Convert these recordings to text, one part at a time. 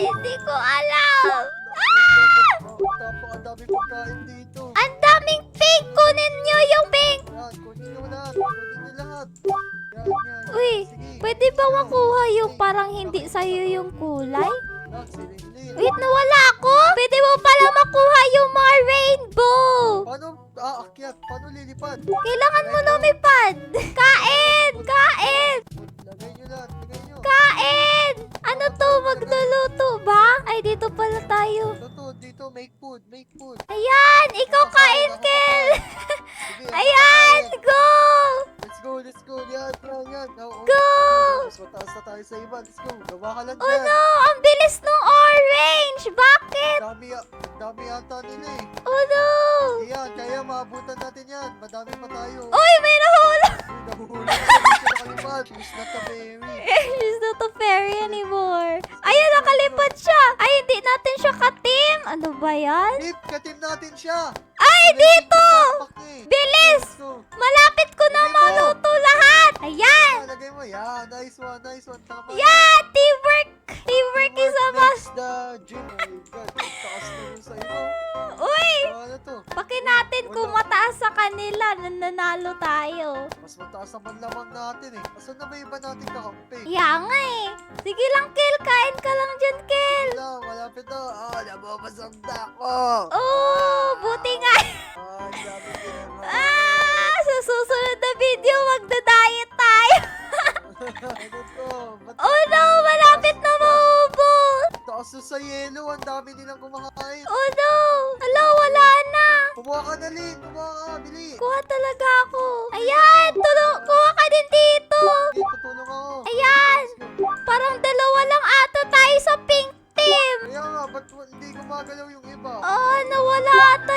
hindi ko alam. Napakadami pagkain dito. Ang daming pink! Kunin nyo yung pink! Yan, kunin nyo lahat. Kunin nyo lahat. Yan, yan. Uy, Sige. Pwede ba makuha yung parang hindi sa'yo yung kulay? Yan, si Rinlin. Wait, nawala ako? Pwede mo pala makuha yung mga rainbow! Paano aakyat? Paano lilipad? Kailangan mo lumipad! Kain! Food. Make food. Ayan! Ikaw kain, Kel! Ayan! Go! Let's go, let's go. Yan, yan, yan. Oh, oh. Go! Mas mataas na tayo sa iba. Let's go. Gawa ka lang Oh no! Ang bilis nung orange! Bakit? Dami, dami yata nila eh. Oh no! Yan, kaya maabutan natin yan. Madami pa tayo. Nice one, nice one. Tama. Yeah! Teamwork! Teamwork is a must. The gym. Oh taas na yun sa iyo. Uy! Ano to? Paki natin kung mataas sa kanila, nananalo tayo. Mas mataas ang lamang natin eh. Asan na ba iba natin kakampi? Kaya nga eh. Sige lang, Kel. Kain ka lang dyan, Kel. Wala, malapit na. Ah, nababasag na ako. Oh, buti nga. Ah, dami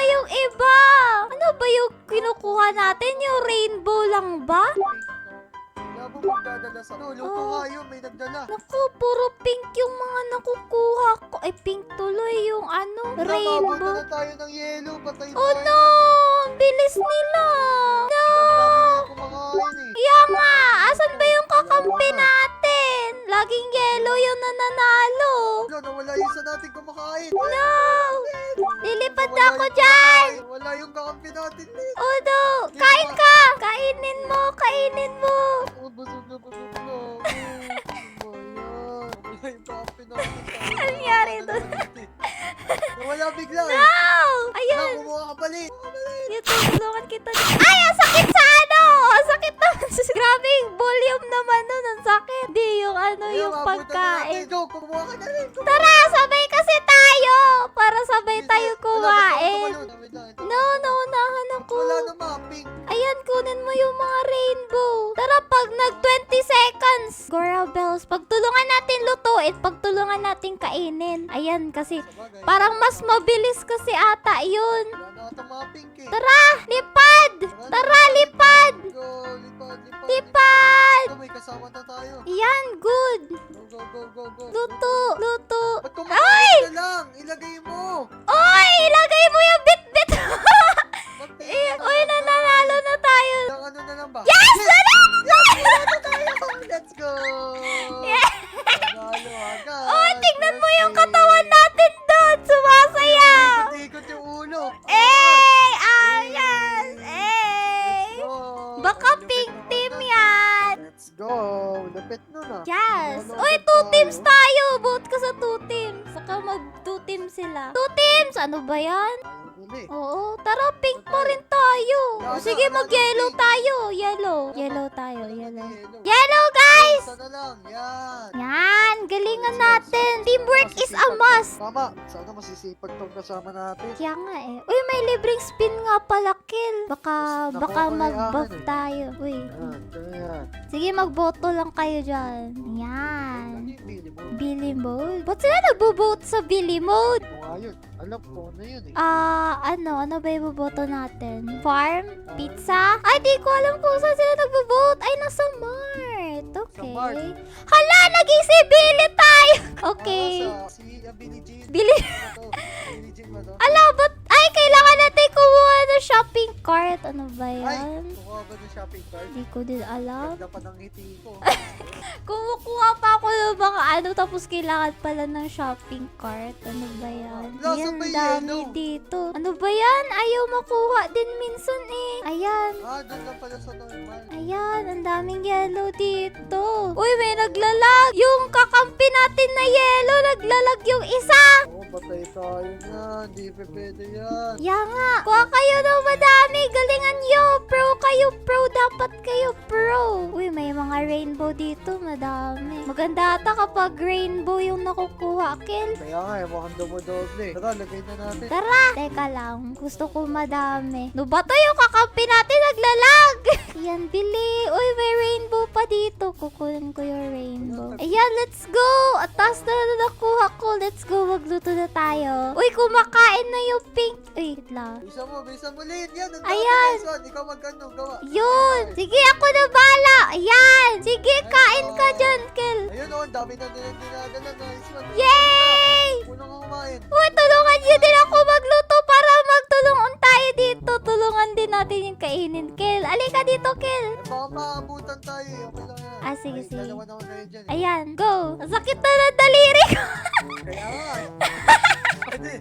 yung iba. Ano ba yung kinukuha natin? Yung rainbow lang ba? Wala mo magdadala sa... No, luto Oh. yun, may nagdala. Naku, puro pink yung mga nakukuha ko. Ay, pink tuloy yung ano, Wala, rainbow. na tayo ng yelo. Patay Oh tayo. no! Ang bilis nila! No! Ang dami nilang kumakain eh. Kaya nga! Asan ba yung kakampi natin? Laging yellow yung nananalo. Wala, nawala yung isa natin kumakain. No! Ako yung dyan! Wala yung kakampi natin. Oh no! Kain ka! Kainin mo! Kainin mo! Oh, busog na busog na. Oh, ano? Wala yung kakampi natin. Ano nangyari doon? Nawala bigla eh. No! Wala, Ayan! kumuha ka bali. Yung tutulungan kita. Ay! Ang sakit sa ano! Ang sakit naman! Grabe yung volume naman nun. Ang sakit. Di yung ano yung na pagkain. Go, kumuha ka na rin. Tara! Sabay kasi tayo! Para sabay tayo kumain. No, naunahan ako. Wala na mapping. Ayan, kunin mo yung mga rainbow. Tara, pag nag 20 seconds. Gora Bells, pagtulungan natin lutuin, pagtulungan natin kainin. Ayan, kasi parang mas mabilis kasi ata yun. Eh. Tara, lipad! Tara, lipad! Lipad, lipad. Tayo. Yan, good. Go, go, go, go, go. Luto, luto. Teams tayo. Vote ka sa two teams. Saka mag two teams sila. Two teams. Ano ba yan? Huli. Oo. Tara, pink pa rin tayo. Wala, sige, wala mag-yellow pink. tayo. Yellow. Yellow tayo. Yellow. na yellow. Guys! Isa na lang. Yan. Yan. Galingan natin. Teamwork is a must. Tama. Sana masisipag tong kasama natin. Kaya nga eh. Uy, may libreng spin nga pala, Kill. Baka, Mas baka mag-buff eh. tayo. Uy. Yan. Yan. Sige, magboto lang kayo dyan. Yan. Billy mode? Ba't sila nagbo-vote sa Billy mode? Ano nga yun? Alam ko ano yun eh. Ah, ano? Ano ba yung boboto natin? Farm? Pizza? Ay, di ko alam kung saan sila nagbo-vote. Ay, nasa Mart. Okay. Mart. Hala, naging si Billy tayo! Okay. Ah, si Jean. Billy... Jean ba to? Ala, ba't... Ay, ng shopping cart. Ano ba Ay, yan? kukuha ba ng shopping cart? Hindi ko din alam. Ganda pa ng ngiti ko. Kumukuha bang ano tapos kailangan pala ng shopping cart? Ano ba yan? Nasa Ayan, ba dami yellow? dito. Ano ba yan? Ayaw makuha din minsan eh. Ayan. Ah, doon lang pala sa normal. Ayan, ang daming yellow dito. Uy, may naglalag. Yung kakampi natin na yellow, naglalag yung isa. Oo, patay tayo na. Hindi pa pwede yan. Ya nga. Kuha kayo ng madami. Galingan nyo. Pro kayo, pro. Dapat kayo, pro. Uy, may mga rainbow dito. Madami. Maganda ata kapag rainbow yung nakukuha, Kel. Kaya nga, eh, mukhang dumodoble. Tara, lagay na natin. Tara! Teka lang, gusto ko madami. No ba to yung kakampi natin naglalag? Yan, bili. Uy, may rainbow pa dito. Kukunin ko yung rainbow. Ayan, let's go! Atas na na nakuha ko. Let's go, magluto na tayo. Uy, kumakain na yung pink. Uy, wait lang. Bisa mo, bisa mo, Lin. Yan, ang Ayan. Ikaw magkano, gawa. Yun! Sige, ako na bala! Ayan! Sige, kain ka dyan, Kel. Ayun, oh, ang dami na nilang dinadala. Sige, sige. Dalawa naman kayo dyan. eh. Ayan, go. Ang sakit na ng daliri ko. Kaya nga. Pwede.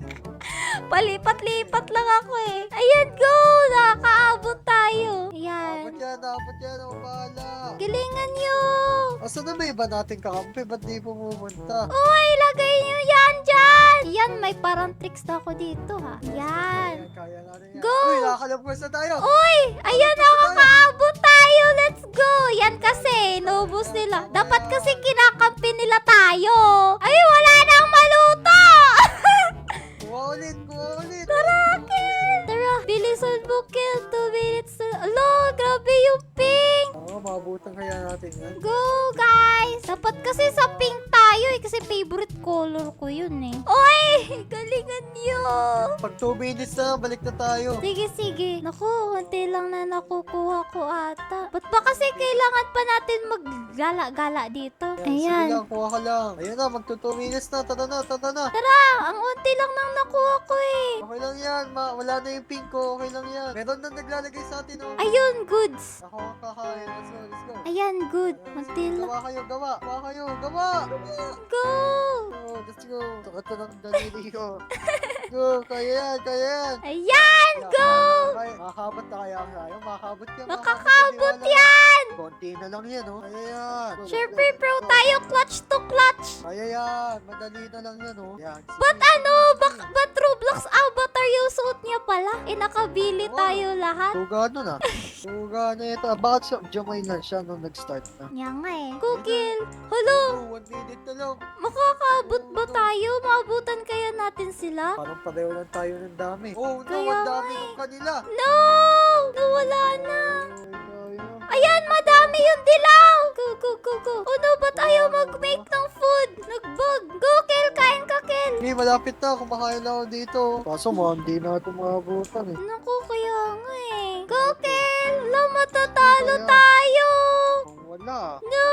Palipat-lipat lang ako eh. Ayan, go. Nakakaabot tayo. Ayan. Abot yan, abot yan. Ako bahala. Galingan niyo. Asa na ba iba nating kakampi? Ba't di pumupunta? Uy, lagay niyo yan dyan. Yan, may parang tricks na ako dito ha. Yan. Ayan, kaya natin yan. Go! Uy, nakakalabas na tayo. Uy! Ayan, nakakaabot! Let's go! Yan kasi, naubos nila. Dapat kasi kinakampi nila tayo. Ay, wala nang maluto! Kuha ulit. Tara, Kel! Tara, bilisan mo, Kel. Two minutes na... Alo, grabe yung pink! Oo, maabutan kaya natin yan. Go, guys! Dapat kasi sa pink kasi favorite color ko yun eh. Uy! Galingan niyo! Pag 2 minutes na, balik na tayo. Sige, sige. Naku, konti lang na nakukuha ko ata. Ba't ba kasi kailangan pa natin maggala-gala dito? Sige Ayan. lang, kuha ka lang. Ayun na, magto 2 minutes na. Tara na, tara na. Tara, ang unti lang nang nakuha ko eh. Okay lang yan, ma wala na yung pink ko. Okay lang yan. Meron na naglalagay sa atin, oh. Ayun, goods. Ako ang kakain. Let's go, let's go. Ayan, good. Unti lang. Gawa kayo, gawa. Gawa kayo, gawa. Go! Oh, let's go. Sakit na ng ko. Go, kaya yan, kaya yan. Ayan, go! Makakabot na kaya tayo. Makakabot yan. Makakabot yan! Konti na lang yan, oh. Kaya yan. Siyempre, go. tayo. Clutch to clutch. Kaya yan. Madali na lang yan, oh. Yan. Ba't ano? Bak ba't Roblox avatar yung suit niya pala? Eh, nakabili tayo lahat. Tuga na na. Tuga na ito. Ah, Bakit siya, Jamay lang siya nung nag-start na? Nga nga eh. Kukil. Hello? Oh, one minute na lang. Makakaabot ba tayo? Maabutan kaya natin sila? Parang pareho lang tayo ng dami. Oh, no, Kaya ang dami nga ng kanila. No! Nawala na. Sayang. Ayan, madami yung dilaw! Go, go, go, go. Oh no, ba't ayaw mag-make ng food? Nagbug. Go, Kel. Kain ka, Kel. Hey, malapit na. Kumakain lang ako dito. Kaso mo, hindi na ito maabutan eh. Naku, kaya nga eh. Go, Kel. Wala, matatalo tayo. Wala. No!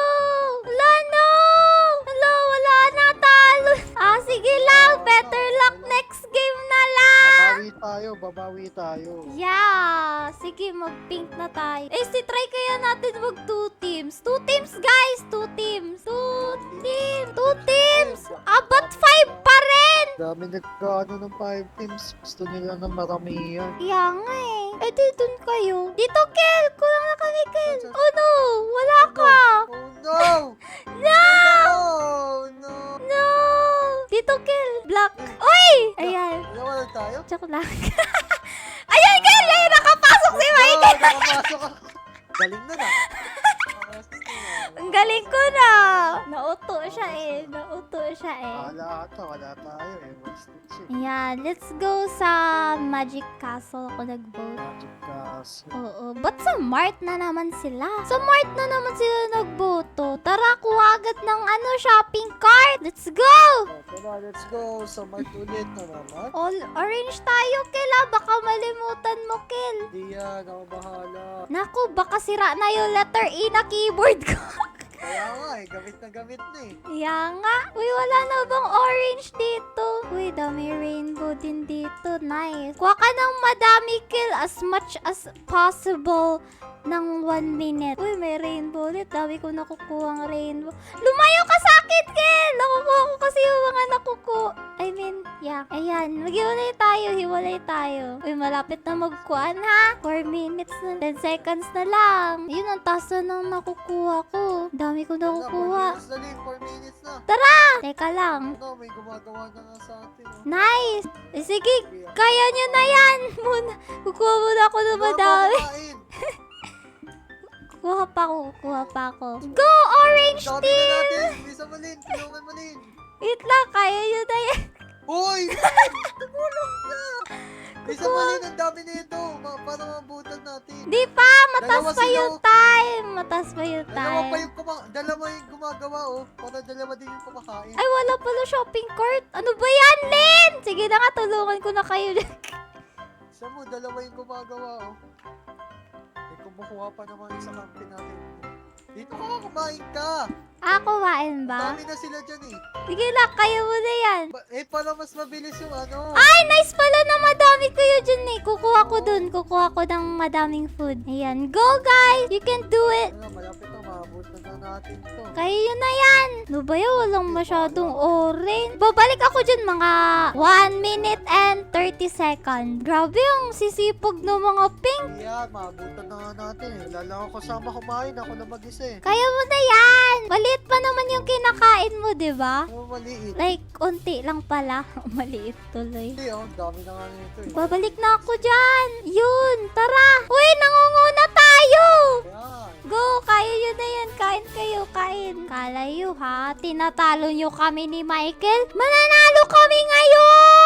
Tayo, babawi tayo. Yeah! Sige, mag-pink na tayo. Eh, si try kaya natin mag two teams. Two teams, guys! Two teams! Two teams! Two teams! Ah, but five pa rin! Dami nagkaano ng 5 teams. Gusto nila na maramihan. Kaya nga eh. Eh, di dun kayo. Dito, Kel! Kulang na kami, Kel. Oh no! Wala ka! Oh no! No! Oh no! No! Dito, Kel! Black! Uy! Ayan. Joke lang. Ayan, Kel! Ayan, nakapasok si Michael! Oh, nakapasok ako. Galing na na. Ang galing ko na! Nauto siya eh. Nauto siya eh. Wala ata, wala tayo eh. Siya. Ayan, let's go sa Magic Castle ako nag-vote. Magic Castle. Oo, ba't sa Mart na naman sila? Sa Mart na naman sila nagboto. Tara, kuha agad ng ano, shopping cart. Let's go! Oh, tara, let's go. Sa Mart ulit na naman. All orange tayo, Kel. ah. Baka malimutan mo, Kel. Hindi yan, ako bahala. Naku, baka sira na yung letter E na keyboard ko. Kaya nga eh, gamit na gamit na eh. Kaya nga. Uy, wala na bang orange dito? Uy, dami rainbow din dito. Nice. Kuha ka ng madami kill as much as possible ng one minute. Uy, may rainbow ulit. Dami ko nakukuha ng rainbow. Lumayo ka sa akin, Ken! Nakukuha ko kasi yung mga nakuku... I mean, yeah. Ayan, maghiwalay tayo, hiwalay tayo. Uy, malapit na magkuhan, ha? 4 minutes na, 10 seconds na lang. Yun, ang taas na nang nakukuha ko. Dami ko. 4 minutes na din, 4 minutes na. Teka lang. Ano, may gumagawa na nga sa atin. oh. Nice! Eh, sige, kaya nyo na yan! Muna, kukuha muna ako ng madami. Kumakain. Kuha pa ako, kuha pa ako. Go, orange Dami na team! natin. Bisa mo, Lin. Tulungan mo, Lin. Wait lang, kaya nyo na yan. Uy! Tumulong na! Mo, Lin. Ang dami nito. Ma- Para mabutan natin. Di pa, matas Dalawa pa sila, yung oh. time. Matas pa yung Dalawa pa time. yung kuma- dalawa yung gumagawa, oh. Para dalawa din yung kumakain. Ay, wala pala shopping cart. Ano ba yan, Lin? Sige na nga, tulungan ko na kayo. Siya mo, dalawa yung gumagawa, oh. May kumukuha pa naman sa kampi natin. Dito ka, kumain ka. ah, kumain ba? Dami na sila dyan, eh. Sige lang, kaya mo na yan. Ba- eh, para mas mabilis yung ano. Ay, nice pala na madami kayo dyan eh. Kukuha ko dun. Kukuha ko ng madaming food. Ayan, go guys! You can do it! Ano, malapit na, maabot na na natin to. Kaya yun na yan. No ba yun? Walang masyadong orange. Babalik ako dyan mga 1 minute and 30 seconds. Grabe ang sisipag ng mga pink. Yan, maabutan na nga natin eh. Wala lang ako kasama kumain, ako na mag-isa eh. Kaya mo na yan. Maliit pa naman yung kinakain mo, di ba? Ano maliit? Like, unti lang pala. Maliit tuloy. Hindi oh, dami na nga nito eh. Babalik na ako dyan. Yun, tara. Uy, nangunguna tayo. Yan. Go, kaya yun na yan. Kain kayo, kain. Kalayo ha, tinatalo nyo kami ni Michael. Mananalo kami ngayon!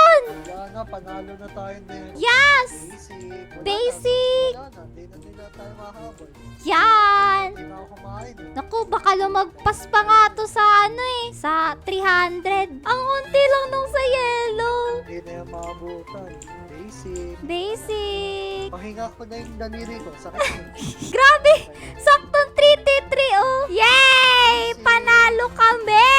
Na, panalo na tayo din. Yes! Basic. Wala na, Basic! Wala na, hindi na nila tayo mahabol. Yan! Hindi na ako kumain eh. Naku, baka lumagpas pa nga to sa ano eh, sa 300. Ang unti lang nung sa yellow. Hindi na yan maabutan. Basic. Basic. Pahinga ko na yung daliri ko. Sakit. Grabe! Saktong 3T3 oh! Yay! Panalo kami!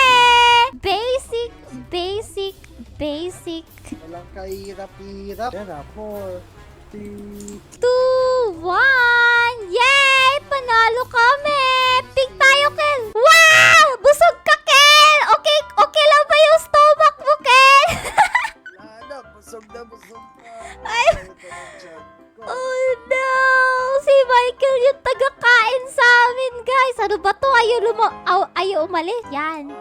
Basic, basic, basic. Walang kahirap-hirap. Yan ah, 4, 3, 2, 1! Yay! Panalo kami! Pig tayo, Kel! Wow! Busog ka, Kel! Okay, okay lang ba yung stomach mo, Kel? na, busog na, busog na. Ay. Na oh no! Si Michael yung taga-kain sa amin, guys. Ano ba to? Ayaw, aw- ayaw umalis. Yan.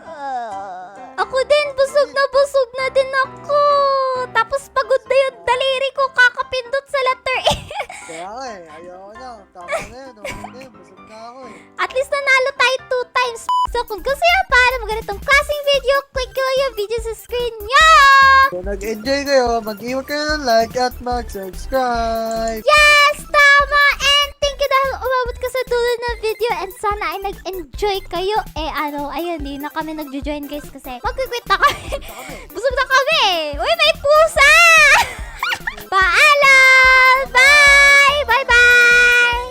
Uh, ako din, busog na busog na din ako. Tapos pagod na yung daliri ko kakapindot sa letter E. Kaya nga eh, ayaw na. Tama na yun, okay na yun. Busog na ako eh. At least nanalo tayo two times. So kung gusto nyo para ng ganitong klaseng video, click lang yung video sa screen nyo. Kung nag-enjoy kayo, mag-iwan kayo ng like at mag-subscribe. Yes, tama! Dahil umabot ka sa dulo ng video and sana ay nag-enjoy kayo. Eh ano, ayun, di na kami nag-join guys kasi mag-quit na kami. Busog na kami! Uy, may pusa! Paalam! Bye!